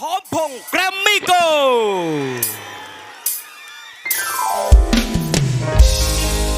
พร้อมพงแกรมมี่โก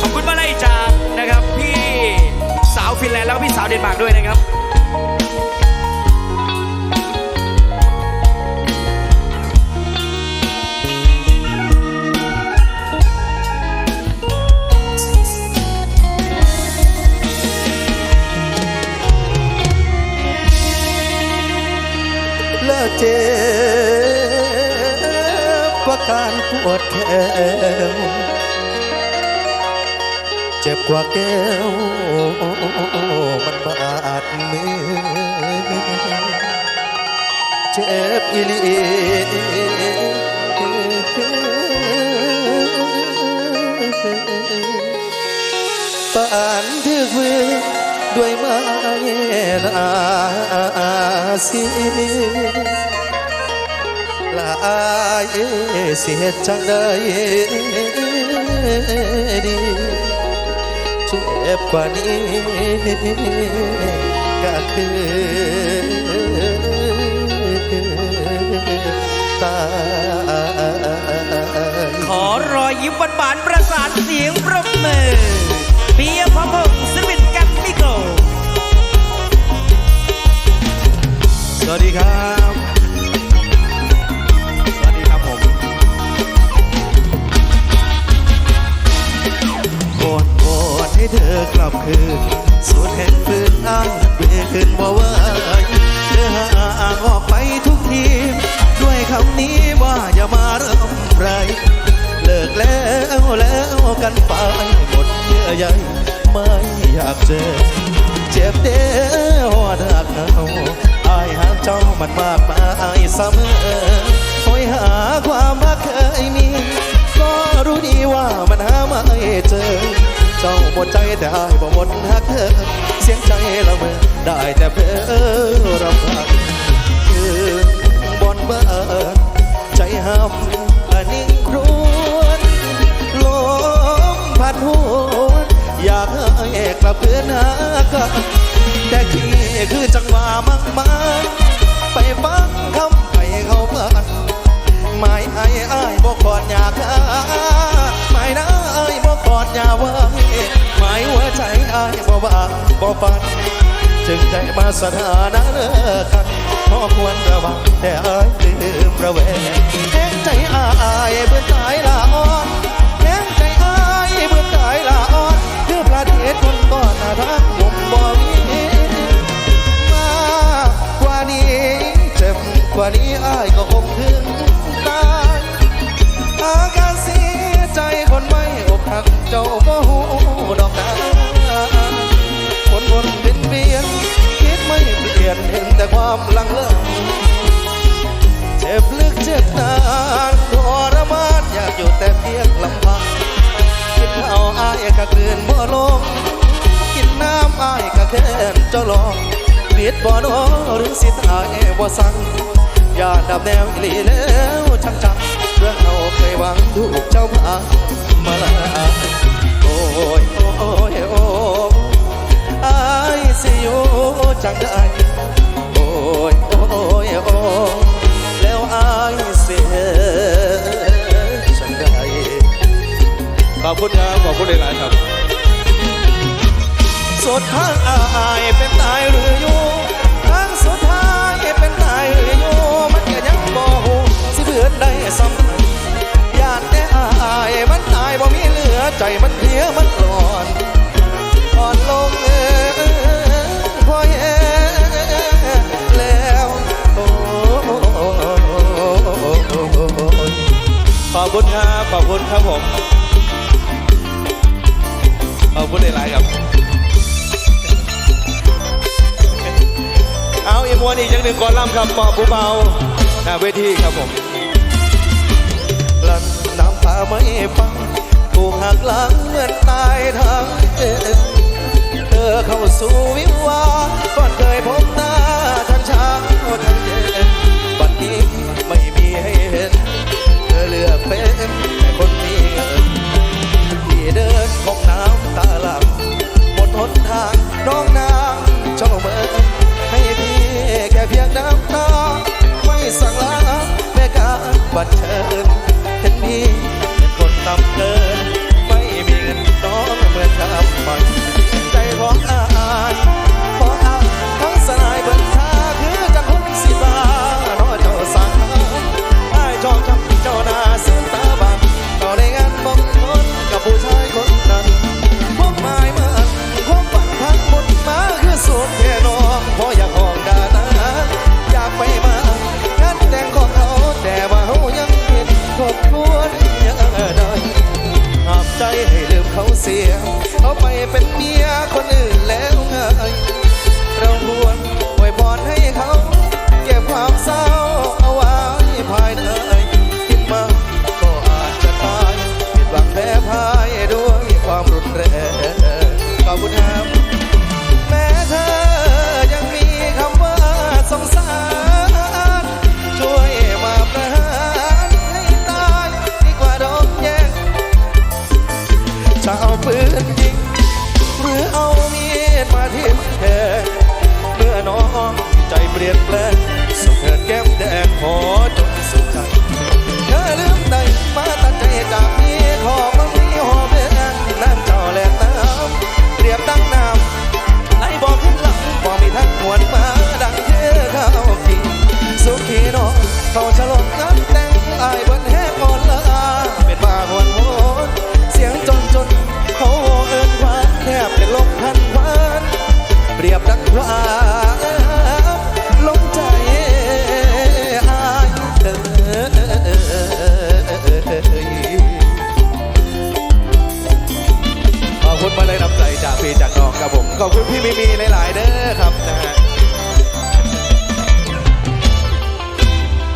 ขอบคุณมาเลยจากนะครับ พี่สาวฟินแลนด์แล้วก็พี่สาวเดนมาร์กด้วยนะครับ เลิกเจ็บกว่าการปวดแขวเจ็บกว่าแก้วมันบาดมือเจ็บอีหลีปานถือมือด้วยไม้นาสี ลายเสียจังได้ดีเจ็บกว่านี้ก็คือตาขอรอยยิ้มหวานๆประสานเสียงปรบมือเบียพอพงษ์ศิลปินกรมมี่โกสวัสดีครับ เธอกลับคืนสูดแห่งฟืนอ้างเบื่อขึ้นบ่ไหวเธอห่างออกไปทุกทีด้วยคำนี้ว่าอย่ามาเริ่มไรเลิกแล้วแล้วกันไปหมดเยื่อใยไม่อยากเจอ เจ็บเด้อหัวหนักเอาอายหากเจ้ามันมากมายเสมอคอยหาความรักเคยมีก็รู้ดีว่ามันหาไม่เจอ เจ้าหมดใจแต่อายบ่หมดหักเธอเสียงใจละเมอได้แต่เพ้อรำพันคืนบอนเบิดใจห้ำอันนิ่งครวนลมพัดหวนอยากให้กลับคืนหากันแต่ที่คือจังหวะมักมันายบอกว่าบอกฝันจึงได้มาสถานะเลิกกันพอควรระวังแต่อ้ายลืมระแวงแห้งใจอ้ายเบื่อตายละอ่อนแห้งใจอ้ายเบื่อตายละอ่อนคือประเทศคนก่อนนะทักผมบ่มีมากกว่านี้เจ็บกว่านี้อ้ายก็คงถึงตายอาการเสีย อ้ายก็แค่นเจ้าลองเลียดบ่โนอหรือสิตายบ่สั่งอย่าดับแนวอีหลีแล้วชังจังเรื่องเราเคยหวังถูกเจ้าพามาลาโอ้ยโอ้ยโอ้ยอ้ายสิอยู่จังได้โอ้ยโอ้ยโอ้ยแล้วอ้ายเสียจังได้ขอบคุณครับขอบคุณหลายๆครับ ดทางอายเป็นตายหรืออยู่ทางสุดท้ายเป็นตายหรืออยู่มันก็ยังบ่หูสิเบื่อได้สำคัญยานแต่อายมันตายบ่มีเหลือใจมันเพลียมันร้อนอ่อนลงเออพอแย่แล้วโอ้ขอบคุณครับขอบคุณครับผมขอบคุณหลายๆครับ มวนอีกอย่างหนึ่งก่อนล่ำครับมอบผู้เบาหน้าเวทีครับผมลันน้ำตาไม่ฟัง ถูกหักหลังเหมือนตายทั้งเป็นเธอเข้าสู่วิวาก่อนเคยพบหน้าทันเช้าทันเย็นบัดนี้ไม่มีให้เห็น เธอเลือกเป็นแต่คนมีเงินที่เดินคงน้ำตาหลังหมดหนทางน้องนางเจ้าเมือง แค่เพียงน้ำตาไม่สั่งลาแม่กาบัดเชิญ ใจให้ลืมเขาเสีย เขาไปเป็นเมียคนอื่นแล้วไงเราควรไว้พรให้เขา เก็บความเศร้าเอา ลี่ยนแปลงสุขเถิดแก้มแดงขอจงสุขใจเธอลืมได้มาตัดใจจาก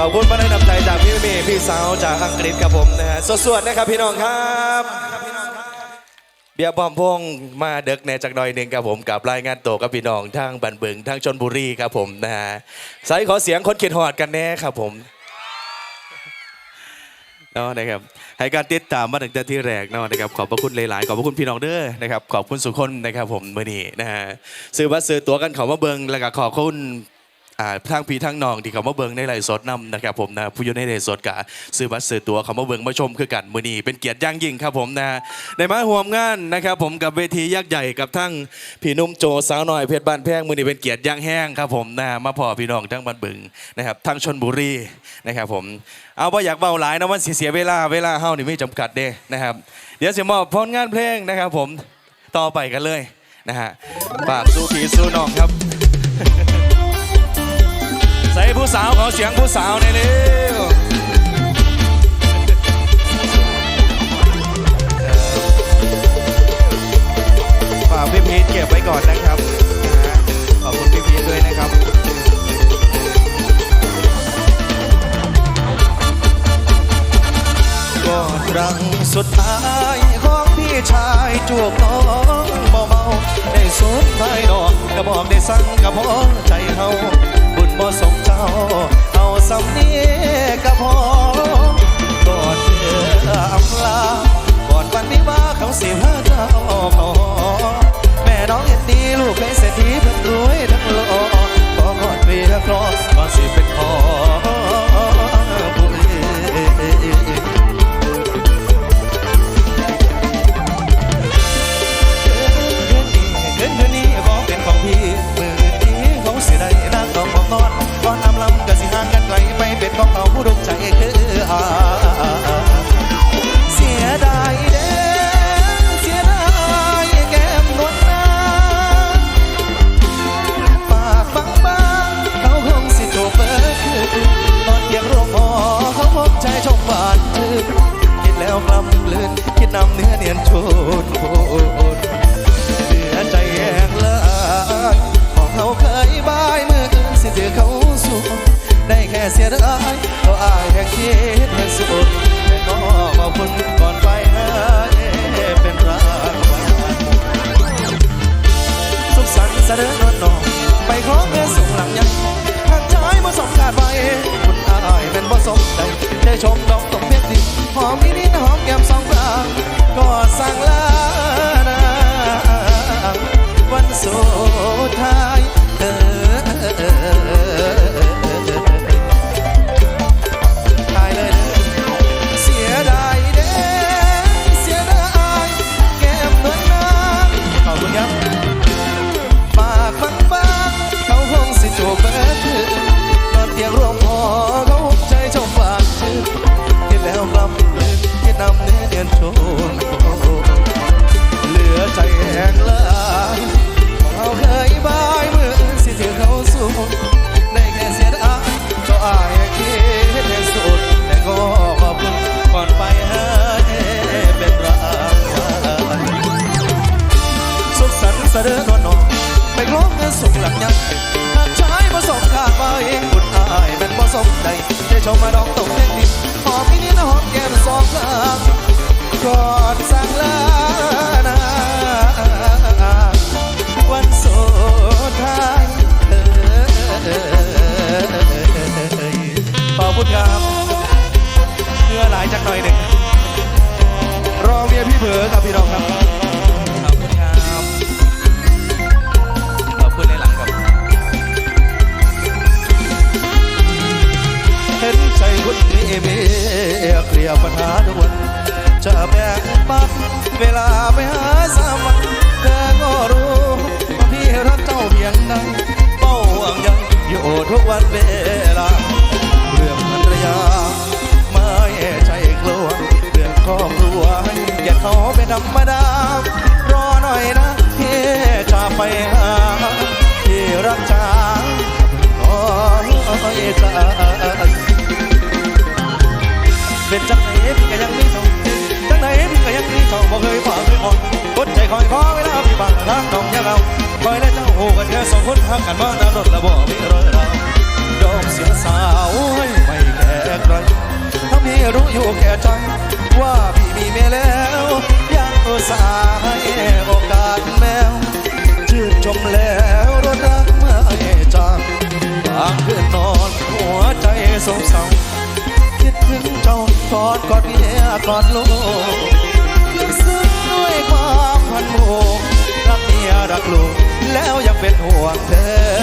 อบคุณมาได้นำใจจากพี่เมย์พี่สาวจากอังกฤษครับผมนะฮะสวดๆนะครับพี่น้องครับเบียร์บอมพงมาเด็กแน่จากหน่อยหนึ่งครับผมกับรายงานตัวกับพี่น้องทางบันเบิงทางชนบุรีครับผมนะฮะใส่ขอเสียงคนเขียนหอดกันแน่ครับผมเนาะนะครับให้การติดตามมาตั้งแต่ที่แรกเนาะนะครับขอบพระคุณหลายๆขอบพระคุณพี่น้องเด้อนะครับขอบคุณสุขคนนะครับผมเมื่อนี้นะฮะซื้อบัตรซื้อตั๋วกันเขามาเบิงแล้วก็ขอบคุณ อ่าทางพี่ทางน้องที่เขามาเบิงในไลฟ์สดนำนะครับผมนะผู้อยู่ในไลฟ์สดกะซื้อบัตรซื้อตั๋วเขามาเบิงมาชมคือกันมื่อนี้เป็นเกียรติอย่างยิ่งครับผมนะได้มาห่วมงานนะครับผมกับเวทียักษ์ใหญ่กับทั้งพี่นุ่มโจสาวน้อยเพชรบ้านแพงมื่อนี้เป็นเกียรติอย่างแห้งครับผมนะมาพอพี่น้องทั้งบ้านบึงนะครับทั้งชนบุรีนะครับผมเอาว่าอยากเบาหลายนะมันเสียเวลาเวลาเฮานี่ไม่จำกัดเด้นะครับ เดี๋ยวสิมอบผลงานเพลงนะครับผมต่อไปกันเลยนะฮะฝากสู้พี่สู้น้องครับ ใส่ผู้สาวขอเสียงผู้สาวในเร็วฝากพี่พีทเก็บไว้ก่อนนะครับขอบคุณพี่พีทด้วยนะครับก็ครั้งสุดท้ายของพี่ชายจวบน้องเบาๆได้สูญภายนอกกระบอกได้สั่งกระพอใจเฮา บ่สมเจ้า เอาสำเนียกระพอกอดเธออำลากอดวันวิวาเขาสิพาเจ้าขอแม่น้องเห็นดีลูกเคยเศรษฐีเพิ่นรวยทั้งโลกขอกอดเวียครอก่อนสิเป็นขอำลืนคิดนำเนื้อเนียนโชนโคนเสียใจแหงลายของเขาเคยบายมืออื่นสิถือเขาสู้ได้แค่เสียดายเขาอายแห่คิดแห่สุดแต่ก็ขอบคุณก่อนไปนะเอเป็นรางวัลสุขสันต์เสด็จนวลน้องไปขอเพื่อส่งหลังยังทางชายบ่สมขาดไว้คุณ อายเป็นบ่สมใจได้ชมดอกตกเพียงดิหอมนิดนิดหอมแก้มสองกลางก็สั่งลานาวันสุดท้าย เดินก็นองไปร้องเงินสุขหลักยังหากชายผสมขาดไปบุญอายเป็นผสมใดจะชมมาดองตกเล่นดิหอมนี่นะหอมแก้มสองครั้งกอดสั่งลานาวันสุดท้ายขอบคุณครัเพื่อหลายจากหน่อยหนึ่งรองเรียพี่เผือกับพี่รองครับ ทุกวันเวลา เรื่องภรรยา ไม่ใจกลัว เรื่องครอบครัวอย่าเขาเป็นธรรมดา รอหน่อยนะพี่จะไปหาที่รักจาโอ้ยจ้าเป็นจังไหนพี่ก็ยังมีเจ้าจังไหนพี่ก็ยังมีเจ้าบ่เคยฝ่าเคยอ่อนกดใจคอยขอเวลาพี่บังทางน้องอยาเราคอยและเจ้าโหกันแค่สองคนหักกันมาตามรถและบ่มีรอย รู้อยู่แก่ใจ ว่าพี่มีเมียแล้ว ยังอุตส่าห์ให้โอกาสแมว ชื่นชมแล้วรถรักไม่จางบางคืนนอนหัวใจโศกเศร้าคิดถึงเจ้ากอดกอดเมียกอดลูกลึกซึ้งด้วยความพันผูกรักเมียรักลูกแล้วยังเป็นห่วงเธอ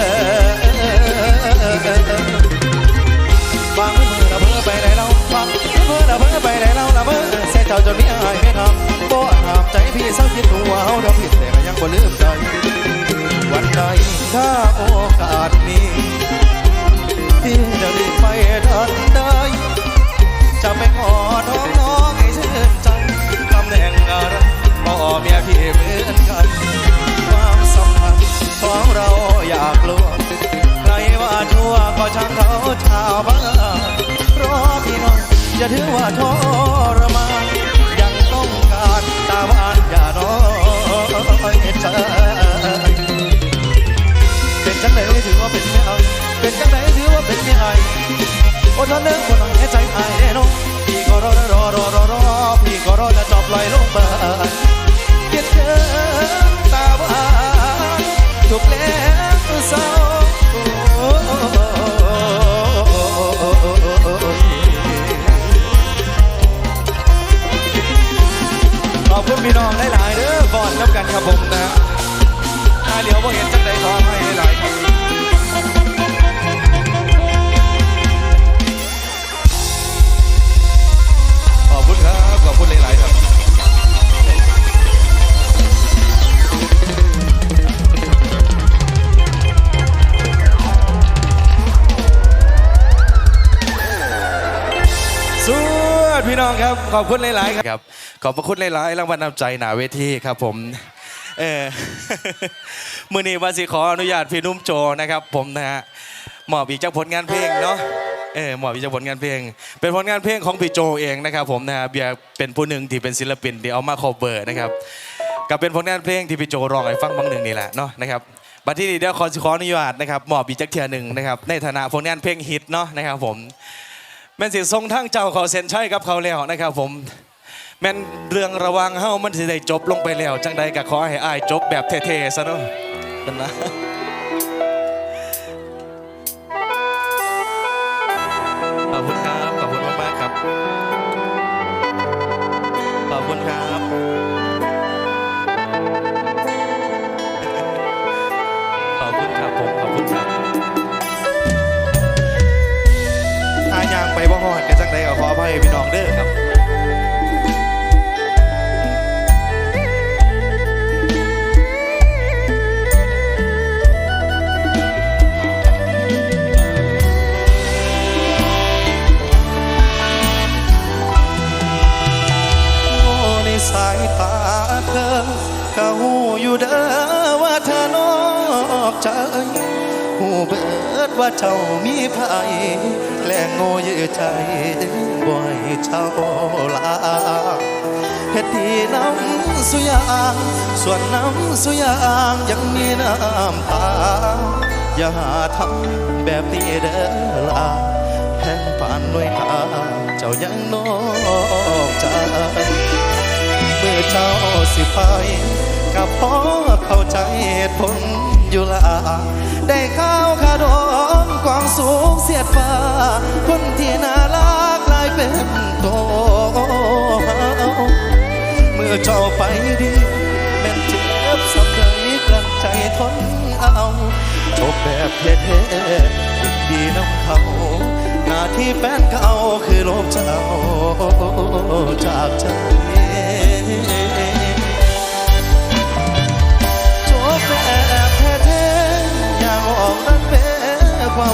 ชางเขาชาวบ้านรอพี่น้องจะถือว่าทรมาน ขอบคุณหลาย ๆ ครับ ขอบพระคุณหลาย ๆ รางวัลนำใจหนาเวทีครับผม เออมือนี้วาสิขออนุญาตพี่นุ่มโจนะครับผมนะฮะมอบอีกจากผลงานเพลงเนาะเออหมอบีจากผลงานเพลง เป็นผลงานเพลงของพี่โจเองนะครับผมนะฮะเบียร์เป็นผู้หนึ่งที่เป็นศิลปินที่เอามา cover นะครับกับเป็นผลงานเพลงที่พี่โจร้องให้ฟังบางหนึ่งนี่แหละเนาะนะครับบัดที่นี้เดี๋ยวขอขออนุญาตนะครับหมอบีจากเทียหนึ่งนะครับในฐานะผลงานเพลงฮิตเนาะนะครับผม ม่นสิทรงทั้งเจ้าเขาเซ็นใช่กับเขาแล้วนะครับผมแม่นเรื่องระวังเฮามันสิได้จบลงไปแล้ว จังใดก็ขอให้อ้ายจบแบบเท่ๆซะเนาะนั่นนะขอบคุณครับขอบคุณมากๆครับขอบคุณครับขอบคุณครับผมขอบคุณครับายางไปบ่ฮอดกันจังใดก็ขออภัยพี่น้องเด้อครับโง่ในสายตาเธอก็หูอยู่เด้อว่าเธอนอกใจหูเบิดว่าเจ้ามีภัย แลงโง่ยื้อใจบ่อยเจ้าลาเฮ็ดดีน้ำสุยางส่วนน้ำสุยางยังมีน้ำตา อย่าหาทำแบบนี้เด้อลาานด้วยตาเจ้ายังนอกใจเมื่อเจ้าสิไปกับพ่อเข้าใจเหตุผลอยู่ละ ได้ข้าวขาดองกวางสูงเสียดฟ้า คนที่น่ารักกลายเป็นโตเมื่อเจ้าไปดีแม่นเจ็บสับใดกลั้นใจทนเอาจบแบบเท่ๆดีน้ำเขาหน้าที่แฟนเก่าคือลบเจ้าจากใจ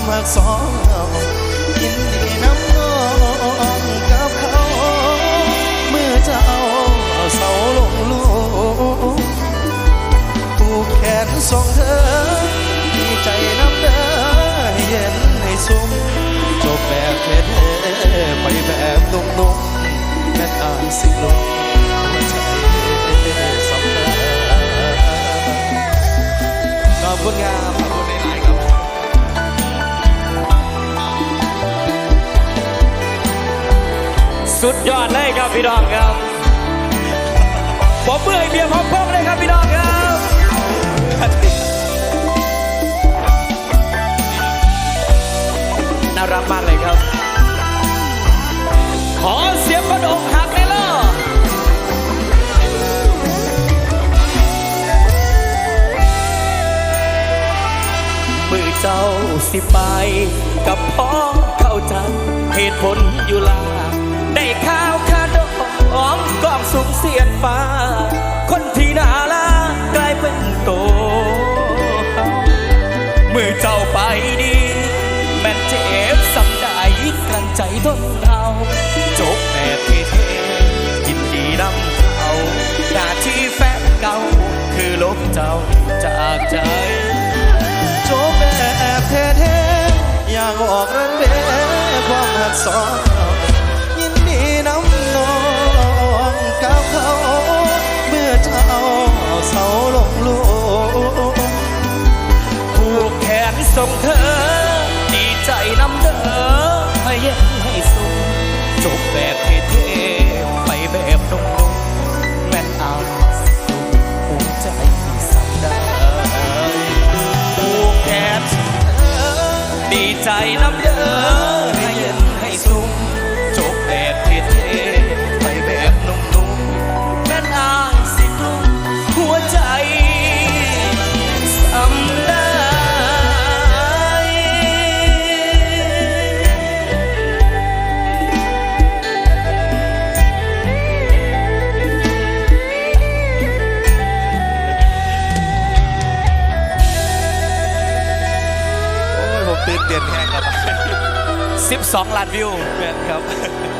มหักสองเรายินดีน้ำน้องกับเขาเมื่อจะเอาเสาลงลูกผูกแขนส่งเธอ ดีใจน้ำเด้อเย็นให้สุ่มจบแบบเท่ไปแบบนุ่มๆ ยอดเลยครับพี่น้องครับผมเบื่อเบียร์พร้อมๆเลยครับพี่น้องครับน่ารักมากเลยครับ ขอเสียงกระดกหักเลยล่ะมือเจ้าสิไปกับพ่อเข้าใจเหตุผลอยู่ลาได้ข้าวคา ดองกองสูงเสียนฟ้า คนที่น่าลากลายเป็นโตมือเจ้าไปดี แม่นเจ็บสำได้กลั้นใจทนเอาจบแบบเท่ยินดีนำเขาหน้าที่แฟนเก่า คือลบเจ้าจากใจจบแบบเท่ๆอย่างออกรันเวความหักสอง จบแบบเท่ๆไปแบบตรงๆแม่นเอาสุขภูมิใจสักได้ผูกแขนส่งเธอดีใจน้ำ 12ล้านวิวแม่นครับ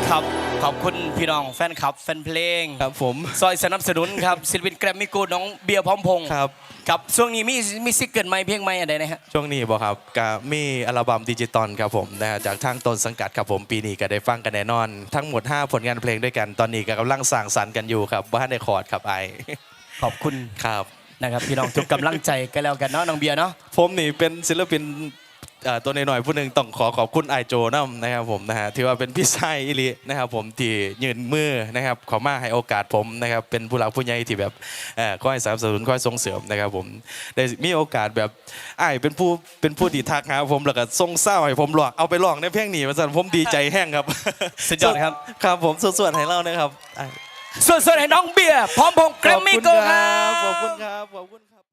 ครับ ขอบคุณพี่น้องแฟนคลับ แฟนเพลงครับผมซอยสนับสนุนครับศิลปินแกรมมี่กูดน้องเบียร์พร้อมพงษ์ครับ ครับช่วงนี้มีมีซิกเกิลไหมเพลงไหมอะไรนะฮะช่วงนี้บอกครับก็มีอัลบั้มดิจิตอลครับผมนะฮะจากทางต้นสังกัดครับผมปีนี้ก็ได้ฟังกันแน่นอน ทั้งหมด 5 ผลงานเพลงด้วยกันตอนนี้ก็กำลังสร้างสรรค์กันอยู่ครับบ้านในคอร์ดครับไอขอบคุณครับ นะครับพี่น้องทุกกำลังใจกันแล้วกันเนาะน้องเบียร์เนาะผมนี่เป็นศิลปิน เอ่อตัวน้อยๆผู้หนึ่งต้องขอขอบคุณไอโจน้ำนะครับผมนะฮะที่ว่าเป็นพี่ชายอิรินะครับผมที่ยืนมือนะครับขอมาให้โอกาสผมนะครับเป็นผู้หลักผู้ใหญ่ที่แบบเอ่อคอยสนับสนุนคอยส่งเสริมนะครับผมได้มีโอกาสแบบไอายเป็นผู้เป็นผู้ที่ทักหาผมแล้วก็ส่งเศร้าให้ผมหลอกเอาไปลองในเพลงนี้มาสั่นผมดีใจแห้งครับสุดยอดครับ ครับผมส่วนๆให้เล่านะครับอ้ายส่วนๆให้น้องเบียร์พร้อมพงษ์แกรมมี่กูดครับ ขอบคุณครับขอบคุณ